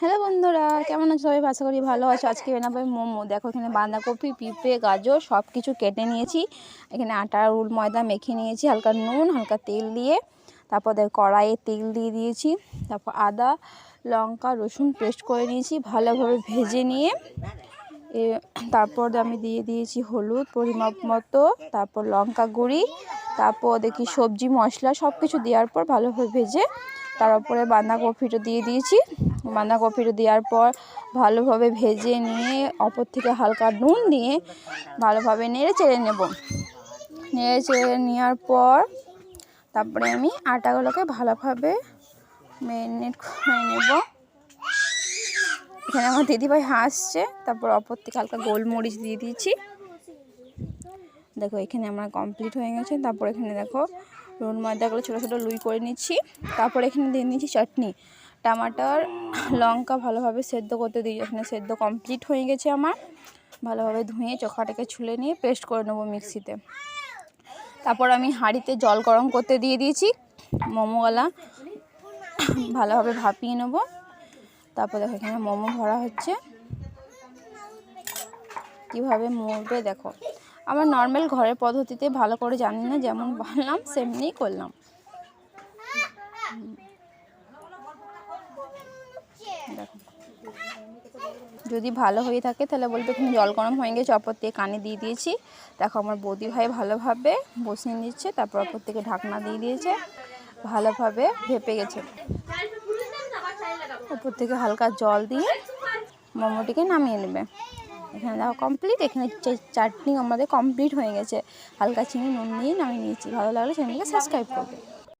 Hello বন্ধুরা, কেমন আছো? সবাই আশা করি ভালো আছো। আজকে বানাবো মোমো। দেখো, এখানে বাঁধাকপি, পিঁপড়ে, গাজর সব কিছু কেটে নিয়েছি। এখানে আটা, রুল, ময়দা মেখে নিয়েছি, হালকা নুন, হালকা তেল দিয়ে। তারপর দেখ, কড়াইয়ে তেল দিয়ে দিয়েছি। তারপর আদা, লঙ্কা, রসুন পেস্ট করে নিয়েছি, ভালোভাবে ভেজে নিয়ে। এ, তারপর আমি দিয়ে দিয়েছি হলুদ পরিমাপ মতো, তারপর লঙ্কা গুঁড়ি, তারপর দেখি সবজি, মশলা সব কিছু দেওয়ার পর ভালোভাবে ভেজে তার উপরে বাঁধাকপিটা দিয়ে দিয়েছি। বাঁধাকপিটা দেওয়ার পর ভালোভাবে ভেজে নিয়ে, অপর থেকে হালকা নুন দিয়ে ভালোভাবে নেড়ে চেড়ে নেব। নেড়ে চেড়ে নেওয়ার পর তারপরে আমি আটাগুলোকে ভালোভাবে ম্যারিনেট করে নেব। এখানে আমার দিদিভাই হাসছে, তারপর অপর থেকে হালকা গোলমরিচ দিয়ে দিয়েছি। দেখো, এখানে আমার কমপ্লিট হয়ে গেছে। তারপর এখানে দেখো রুন ময়দাগুলো ছোটো ছোটো লুই করে নিচ্ছি। তারপর এখানে দিয়ে নিচ্ছি চাটনি। টমাটার, লঙ্কা ভালোভাবে সেদ্ধ করতে দিই এখানে সেদ্ধ কমপ্লিট হয়ে গেছে আমার। ভালোভাবে ধুয়ে চোখাটাকে ছুলে নিয়ে পেস্ট করে নেব মিক্সিতে। তারপর আমি হাঁড়িতে জল গরম করতে দিয়ে দিয়েছি, মোমোওয়ালা ভালোভাবে ভাপিয়ে নেব। তারপর দেখো এখানে মোমো ভরা হচ্ছে। কীভাবে মরবে দেখো। আমার নর্মাল ঘরের পদ্ধতিতে ভালো করে জানি না, যেমন বানালাম, সেমনিই করলাম। যদি ভালো হয়ে থাকে তাহলে বলবে এখানে জল গরম হয়ে গেছে, অপর থেকে কানে দিয়ে দিয়েছি। দেখো, আমার বৌদি ভাই ভালোভাবে বসিয়ে নিচ্ছে, তারপর অপর থেকে ঢাকনা দিয়ে দিয়েছে, ভালোভাবে ভেপে গেছে। উপর থেকে হালকা জল দিয়ে মোমোটিকে নামিয়ে নেবে। এখানে দেখো কমপ্লিট এখানে চাটনি আমাদের কমপ্লিট হয়ে গেছে। হালকা চিনি, নুন দিয়ে নামিয়ে নিয়েছি। ভালো লাগলে চ্যানেলকে সাবস্ক্রাইব করবে।